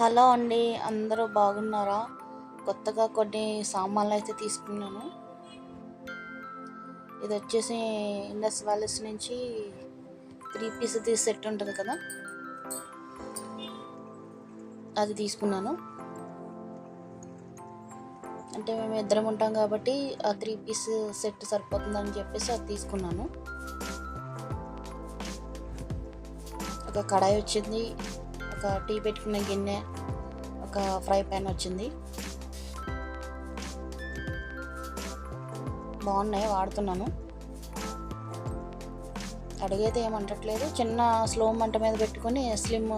Hello అండి అందరూ బాగున్నారా? కొత్తగా కొన్ని సామాన్లు అయితే తీసుకున్నాను. ఇది వచ్చేసి ఇండస్ వ్యాలీస్ నుంచి త్రీ పీస్ తీసి సెట్ ఉంటుంది కదా? అది తీసుకున్నాను. అంటే మేము ఇద్దరం ఉంటాం కాబట్టి ఆ త్రీ పీస్ సెట్ సరిపోతుందని చెప్పేసి అది తీసుకున్నాను. ఒక కడాయి వచ్చింది. ఒక టీ పెట్టుకున్న గిన్నె ఒక ఫ్రై ప్యాన్ వచ్చింది. బాగున్నాయి వాడుతున్నాను. అడిగైతే ఏమంటట్లేదు చిన్న స్లో మంట మీద పెట్టుకొని స్లిమ్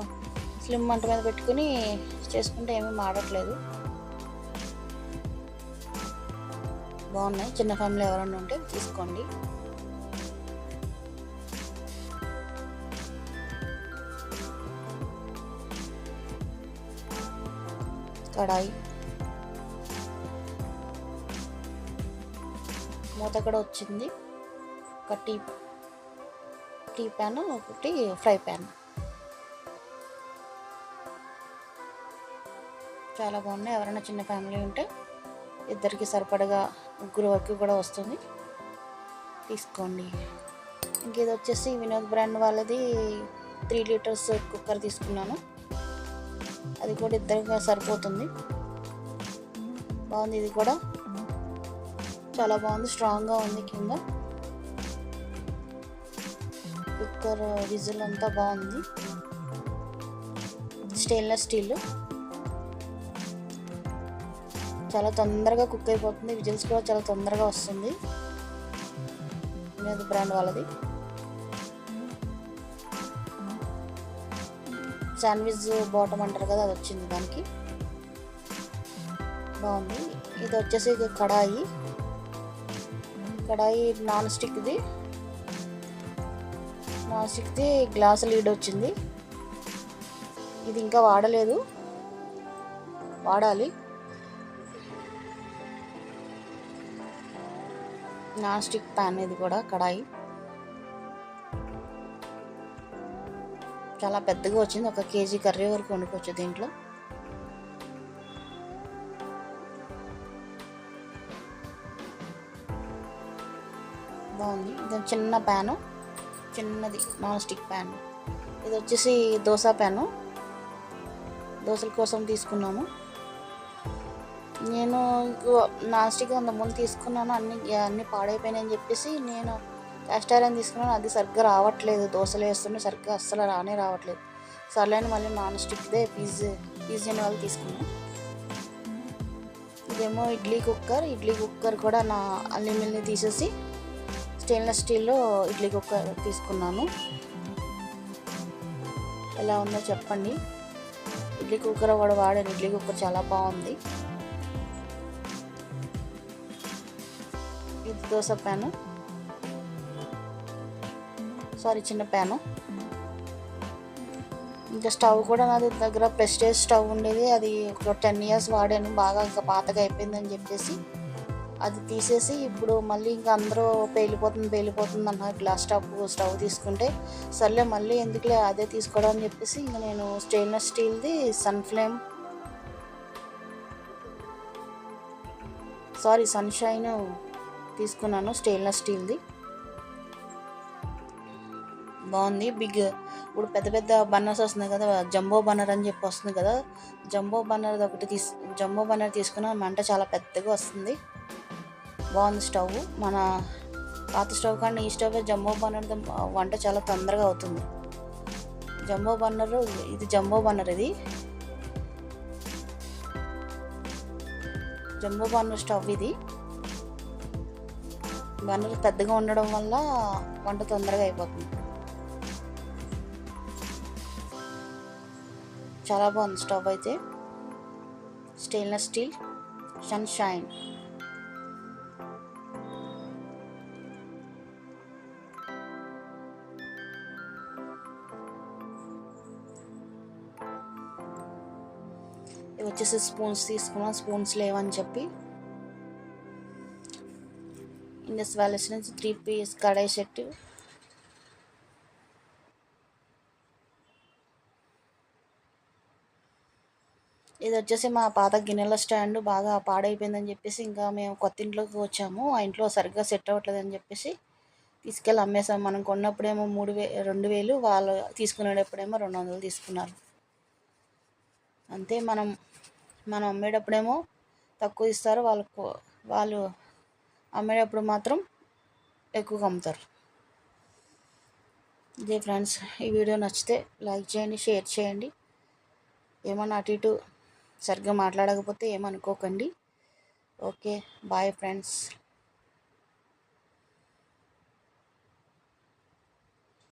స్లిమ్ మంట మీద పెట్టుకుని చేసుకుంటే ఏమీ మాడట్లేదు. బాగున్నాయి. చిన్న ఫ్యామిలీ ఎవరైనా ఉంటే తీసుకోండి. కడాయి మూత కూడా వచ్చింది. ఒక టీ టీ ప్యాన్ ఒకటి ఫ్రై ప్యాన్. చాలా బాగున్నాయి. ఎవరైనా చిన్న ఫ్యామిలీ ఉంటే ఇద్దరికి సరిపడగా ముగ్గురు వరకు కూడా వస్తుంది. తీసుకోండి. ఇంకేదొచ్చేసి వచ్చేసి వినోద్ బ్రాండ్ వాళ్ళది త్రీ లీటర్స్ కుక్కర్ తీసుకున్నాను. అది కూడా ఇద్దరుగా సరిపోతుంది. బాగుంది ఇది కూడా. చాలా బాగుంది స్ట్రాంగ్గా ఉంది కింద. కుక్కర్ విజిల్ అంతా బాగుంది. స్టెయిన్లెస్ స్టీల్ చాలా తొందరగా కుక్ అయిపోతుంది. విజిల్స్ కూడా చాలా తొందరగా వస్తుంది. బ్రాండ్ వాళ్ళది. శాండ్విచ్ బాటమ్ అంటారు కదా అది వచ్చింది దానికి. బాగుంది. ఇది వచ్చేసి కడాయి. కడాయి నాన్ స్టిక్ది నాన్ స్టిక్ది గ్లాస్ లీడ్ వచ్చింది. ఇది ఇంకా వాడలేదు. వాడాలి. నాన్ స్టిక్ ప్యాన్ ఇది కూడా కడాయి. చాలా పెద్దగా వచ్చింది. ఒక కేజీ కర్రీ వరకు వండుకోవచ్చు దీంట్లో. బాగుంది. ఇది చిన్న ప్యాను. చిన్నది నాన్ స్టిక్ ప్యాన్. ఇది వచ్చేసి దోశ ప్యాను. దోశల కోసం తీసుకున్నాము నేను నాన్ స్టిక్ అంత ముందు తీసుకున్నాను. అన్ని అన్నీ పాడైపోయినాయని చెప్పేసి నేను క్యాస్ట్ ఐరన్ తీసుకున్నాను. అది సరిగ్గా రావట్లేదు. దోశలు వేస్తుంటే సరిగ్గా అస్సలు రానే రావట్లేదు. సర్లేని మళ్ళీ నాన్ స్టిక్దే పీజ్ పీజ్ వాళ్ళు తీసుకున్నాను. ఇదేమో ఇడ్లీ కుక్కర్. ఇడ్లీ కుక్కర్ కూడా నా అల్లిమిల్ని తీసేసి స్టెయిన్లెస్ స్టీల్లో ఇడ్లీ కుక్కర్ తీసుకున్నాను. ఎలా ఉందో చెప్పండి. ఇడ్లీ కుక్కర్ కూడా వాడాను ఇడ్లీ కుక్కర్ చాలా బాగుంది. ఇది దోశ ప్యాను. సారీ చిన్న ప్యాను. ఇంకా స్టవ్ కూడా నాది దగ్గర ప్రెస్టేజ్ స్టవ్ ఉండేది. అది ఒక టెన్ ఇయర్స్ వాడాను. బాగా ఇంకా పాతగా అయిపోయిందని చెప్పేసి అది తీసేసి ఇప్పుడు మళ్ళీ ఇంకా అందరూ పేలిపోతుంది పేలిపోతుంది అన్నారు గ్లాస్ స్టవ్ స్టవ్ తీసుకుంటే. సర్లే మళ్ళీ ఎందుకులే అదే తీసుకోవడం అని చెప్పేసి ఇంకా నేను స్టెయిన్లెస్ స్టీల్ది సన్ ఫ్లేమ్. సారీ సన్షైన్ తీసుకున్నాను స్టెయిన్లెస్ స్టీల్ది. బాగుంది. బిగ్ ఇప్పుడు పెద్ద పెద్ద బన్నర్స్ వస్తున్నాయి కదా జంబో బన్నర్ అని చెప్పి వస్తుంది కదా జంబో బన్నర్ ఒకటి తీసు జంబో బన్నర్ తీసుకున్న మంట చాలా పెద్దగా వస్తుంది. బాగుంది స్టవ్. మన పాత స్టవ్ కానీ ఈ స్టవ్ జంబో బన్నర్ వంట చాలా తొందరగా అవుతుంది. జంబో బన్నర్ ఇది జంబో బన్నర్ ఇది. జంబో బన్నర్ స్టవ్ ఇది. బన్నర్ పెద్దగా ఉండడం వల్ల వంట తొందరగా అయిపోతుంది. చాలా బాగుంది స్టవ్ అయితే. స్టెయిన్లెస్ స్టీల్ సన్షైన్ ఇవి వచ్చేసి స్పూన్స్ తీసుకున్నాం స్పూన్స్ లేవని చెప్పి. ఇండస్ వ్యాలీస్ నుంచి త్రీ పీస్ కడాయి సెట్ ఇది వచ్చేసి మా పాత గిన్నెల స్టాండ్ బాగా పాడైపోయిందని చెప్పేసి ఇంకా మేము కొత్త ఇంట్లోకి వచ్చాము. ఆ ఇంట్లో సరిగ్గా సెట్ అవ్వట్లేదు అని చెప్పేసి తీసుకెళ్ళి అమ్మేసాం మనం కొన్నప్పుడేమో మూడు వే రెండు వేలు వాళ్ళు తీసుకునేటప్పుడేమో రెండు వందలు తీసుకున్నారు. అంతే మనం మనం అమ్మేటప్పుడేమో తక్కువ ఇస్తారు. వాళ్ళకు వాళ్ళు అమ్మేటప్పుడు మాత్రం ఎక్కువగా అమ్ముతారు. ఇదే ఫ్రెండ్స్ ఈ వీడియో నచ్చితే లైక్ చేయండి షేర్ చేయండి. ఏమన్నా అటు ఇటు సరిగ్గా మాట్లాడకపోతే ఏమనుకోకండి. Okay bye friends.